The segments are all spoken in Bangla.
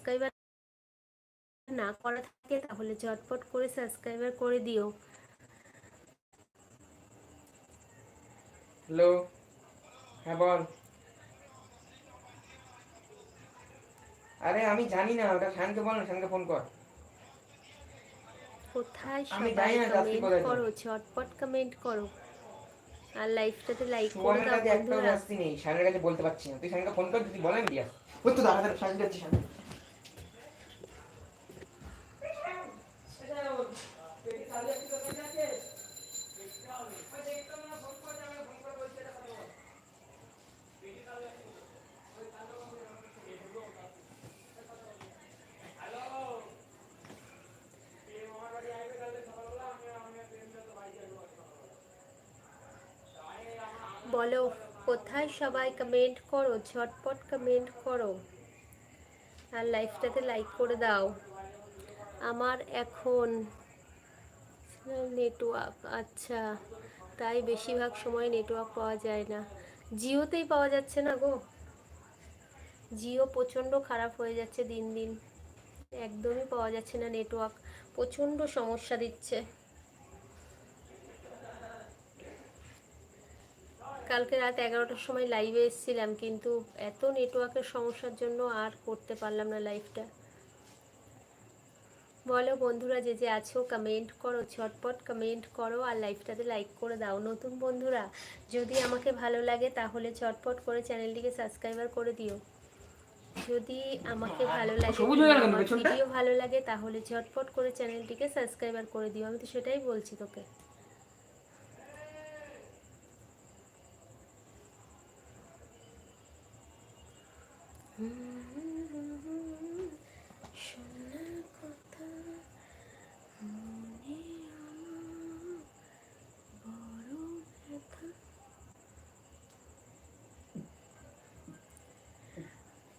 সাবস্ক্রাইবার না করা থাকে তাহলে ঝটপট করে সাবস্ক্রাইবার করে দিও। হ্যালো হ্যাঁ বল। আরে আমি জানি না ওটা শানকে বল না শানকে ফোন কর। কোথায় আমি সবাই? জানি না যাত্রী কমেন্ট করো ঝটপট কমেন্ট করো। আর লাইভটাতে লাইক করে দাও বন্ধুরা। জাস্তি নেই শানের কাছে বলতে পারছি না। তুই শানকে ফোন কর যদি বলে আমি দিয়া ওই তো দাঁড়া দাঁড়া শান যাচ্ছি শান বলো, কোথায় সবাই কমেন্ট করো, ঝটপট কমেন্ট করো। আর লাইফটাতে লাইক করে দাও। আমার এখন নেটওয়ার্ক আচ্ছা তাই বেশিরভাগ সময় নেটওয়ার্ক পাওয়া যায় না। জিওতেই পাওয়া যাচ্ছে না গো। জিও প্রচণ্ড খারাপ হয়ে যাচ্ছে দিন দিন। একদমই পাওয়া যাচ্ছে না নেটওয়ার্ক প্রচণ্ড সমস্যা দিচ্ছে। কালকে রাত এগারোটার সময় লাইভে এসেছিলাম কিন্তু এত নেটওয়ার্কের সমস্যার জন্য আর করতে পারলাম না লাইভটা বলো বন্ধুরা যে যে আছো কমেন্ট করো ঝটপট কমেন্ট করো আর লাইভটাতে লাইক করে দাও। নতুন বন্ধুরা যদি আমাকে ভালো লাগে তাহলে ঝটপট করে চ্যানেলটিকে সাবস্ক্রাইবার করে দিও। যদি আমাকে ভালো লাগে? ভিডিও ভালো লাগে তাহলে ঝটপট করে চ্যানেলটিকে সাবস্ক্রাইবার করে দিও। আমি তো সেটাই বলছি তোকে শোনা কথা মনে আমার বড় ব্যথা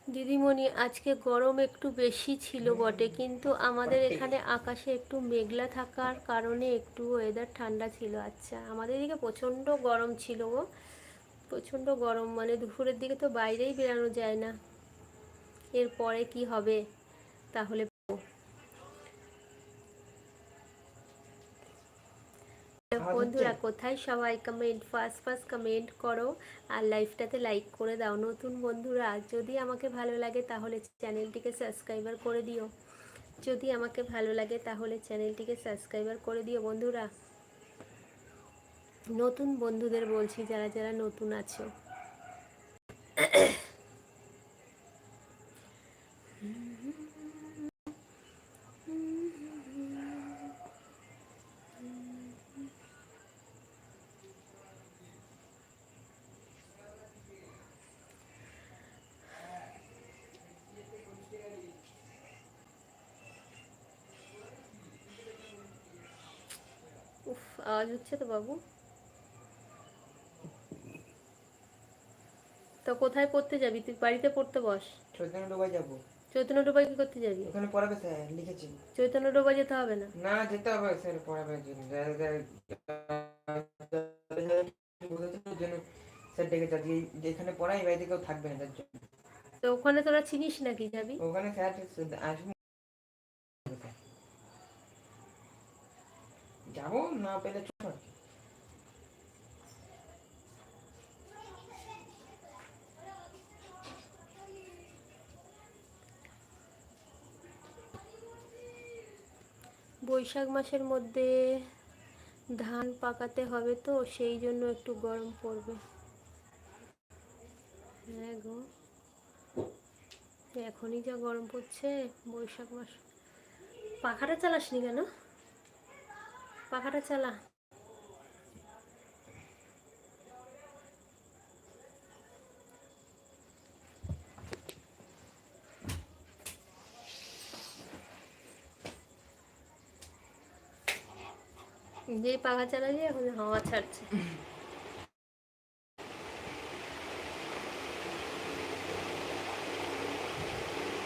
দিদিমণি আজকে গরম একটু বেশি ছিল বটে কিন্তু আমাদের এখানে আকাশে একটু মেঘলা থাকার কারণে একটু ওয়েদার ঠান্ডা ছিল। আচ্ছা আমাদের এদিকে প্রচণ্ড গরম ছিল গো। প্রচণ্ড গরম মানে দুপুরের দিকে তো বাইরেই বেরানো যায় না। এরপরে কি হবে? তাহলে বন্ধুরা কোথায় সবাই কমেন্ট ফার্স্ট ফার্স্ট কমেন্ট করো আর লাইভটাতে লাইক করে দাও। নতুন বন্ধুরা যদি আমাকে ভালো লাগে তাহলে চ্যানেলটিকে সাবস্ক্রাইবার করে দিও। যদি আমাকে ভালো লাগে তাহলে চ্যানেলটিকে সাবস্ক্রাইবার করে দিও বন্ধুরা। নতুন বন্ধুদের বলছি যারা যারা নতুন আছো। আওয়াজ হচ্ছে তো বাবু? তো কোথায় পড়তে যাবি? তুই বাড়িতে পড়তে বস। চৈতন্য ডোবাই যাব। চৈতন্য ডোবাই কি করতে যাবি? ওখানে পড়াবে স্যার লিখেছি। চৈতন্য ডোবা যেতে হবে না? না যেতে হবে স্যার পড়াবে জন্য স্যার ডেকে যাচ্ছি যেখানে পড়াই বাড়িতে কেউ থাকবে না তার জন্য। তো ওখানে তোরা চিনিস নাকি যাবি? ওখানে স্যার আসব যাব না পেলে চলো। বৈশাখ মাসের মধ্যে ধান পাকাতে হবে তো, সেই জন্য একটু গরম পড়বে। হ্যাঁ গো। এখনই যা গরম পড়ছে, বৈশাখ মাস। পাখাটা চালাসনি কেন? পাখাটা চালা। যে পাখা চালা যে এখন হাওয়া ছাড়ছে।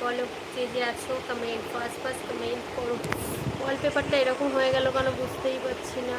বলো যে যে আছো কমেন্ট ফার্স্ট ফার্স্ট কমেন্ট করো। ওয়ালপেপারটা এরকম হয়ে গেল কেন বুঝতেই পারছি না।